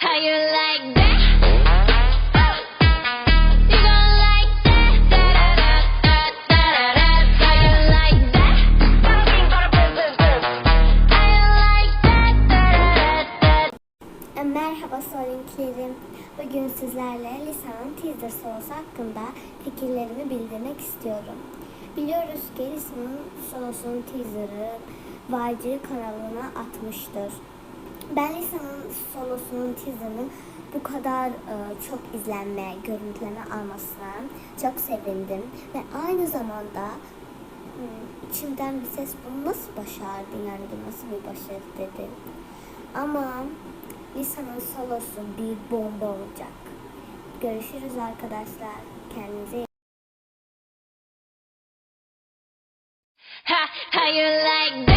how you like. Bugün sizlerle Lisa'nın teaser solosu hakkında fikirlerimi bildirmek istiyorum. Biliyoruz ki Lisa'nın solosunun teaserı YG kanalına atmıştır. Ben Lisa'nın solosunun teaserının bu kadar e, çok izlenme, görüntüleme almasına çok sevindim. Ve aynı zamanda hmm, içimden bir ses bunu nasıl başardın yani bu nasıl bir başarı dedi. Ama Lisa'nın solosu bir bomba olacak. Görüşürüz arkadaşlar. Kendinize how you like